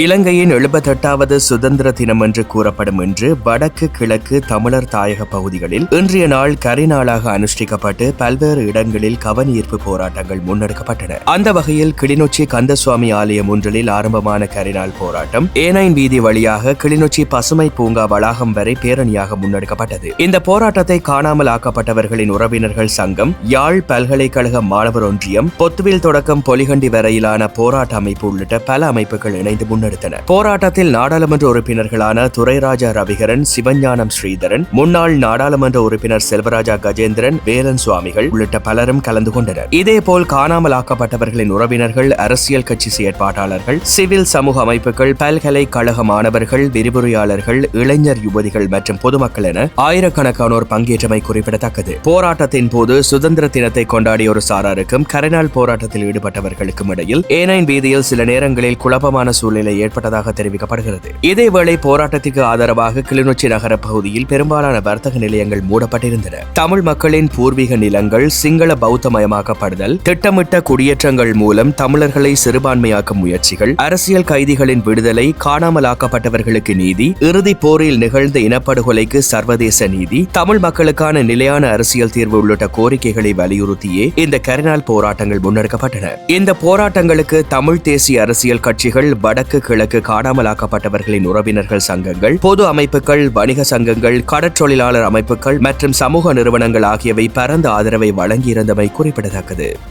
இலங்கையின் எழுபத்தெட்டாவது சுதந்திர தினம் என்று கூறப்படும் என்று வடக்கு கிழக்கு தமிழர் தாயக பகுதிகளில் இன்றைய நாள் கரிநாளாக அனுஷ்டிக்கப்பட்டு பல்வேறு இடங்களில் கவனீர்ப்பு போராட்டங்கள் முன்னெடுக்கப்பட்டன. அந்த வகையில் கிளிநொச்சி கந்தசுவாமி ஆலயம் ஒன்றில் ஆரம்பமான கரிநாள் போராட்டம் ஏனைன் வீதி வழியாக கிளிநொச்சி பசுமை பூங்கா வளாகம் வரை பேரணியாக முன்னெடுக்கப்பட்டது. இந்த போராட்டத்தை காணாமல் ஆக்கப்பட்டவர்களின் உறவினர்கள் சங்கம் யாழ் பல்கலைக்கழக மாணவர் ஒன்றியம் பொத்துவில் தொடக்கம் பொலிகண்டி வரையிலான போராட்ட அமைப்பு உள்ளிட்ட பல அமைப்புகள் இணைந்து முன்னெடுத்தனர். போராட்டத்தில் நாடாளுமன்ற உறுப்பினர்களான துரைராஜா ரவிகரன் சிவஞானம் ஸ்ரீதரன் முன்னாள் நாடாளுமன்ற உறுப்பினர் செல்வராஜா கஜேந்திரன் வேலன் சுவாமிகள் உள்ளிட்ட பலரும் கலந்து கொண்டனர். இதேபோல் காணாமல் ஆக்கப்பட்டவர்களின் உறவினர்கள் அரசியல் கட்சி செயற்பாட்டாளர்கள் சிவில் சமூக அமைப்புகள் பல்கலைக்கழக மாணவர்கள் விரிவுரையாளர்கள் இளைஞர் யுவதிகள் மற்றும் பொதுமக்கள் என ஆயிரக்கணக்கானோர் பங்கேற்றமை குறிப்பிடத்தக்கது. போராட்டத்தின் போது சுதந்திர தினத்தை கொண்டாடிய ஒரு சாராருக்கும் கரைநாள் போராட்டத்தில் ஈடுபட்டவர்களுக்கும் இடையில் ஏனைன் வீதியில் சில நேரங்களில் குழப்பமான சூழ்நிலை ஏற்பட்டதாக தெரிவிக்கப்படுகிறது. இதேவேளை போராட்டத்திற்கு ஆதரவாக கிளிநொச்சி நகர பகுதியில் பெரும்பாலான வர்த்தக நிலையங்கள் மூடப்பட்டிருந்தன. தமிழ் மக்களின் பூர்வீக நிலங்கள் சிங்கள பௌத்தமயமாக்கப்படுதல் திட்டமிட்ட குடியேற்றங்கள் மூலம் தமிழர்களை சிறுபான்மையாக்கும் முயற்சிகள் அரசியல் கைதிகளின் விடுதலை காணாமலாக்கப்பட்டவர்களுக்கு நீதி இறுதிப் போரில் நிகழ்ந்த இனப்படுகொலைக்கு சர்வதேச நீதி தமிழ் மக்களுக்கான நிலையான அரசியல் தீர்வு உள்ளிட்ட கோரிக்கைகளை வலியுறுத்தியே இந்த கரிநாள் போராட்டங்கள் முன்னெடுக்கப்பட்டன. இந்த போராட்டங்களுக்கு தமிழ் தேசிய அரசியல் கட்சிகள் வடக்கு கிழக்கு காணாமலாக்கப்பட்டவர்களின் உறவினர்கள் சங்கங்கள் பொது அமைப்புகள் வணிக சங்கங்கள் கடற்றொழிலாளர் அமைப்புகள் மற்றும் சமூக நிறுவனங்கள் ஆகியவை பரந்த ஆதரவை வழங்கியிருந்தமை குறிப்பிடத்தக்கது.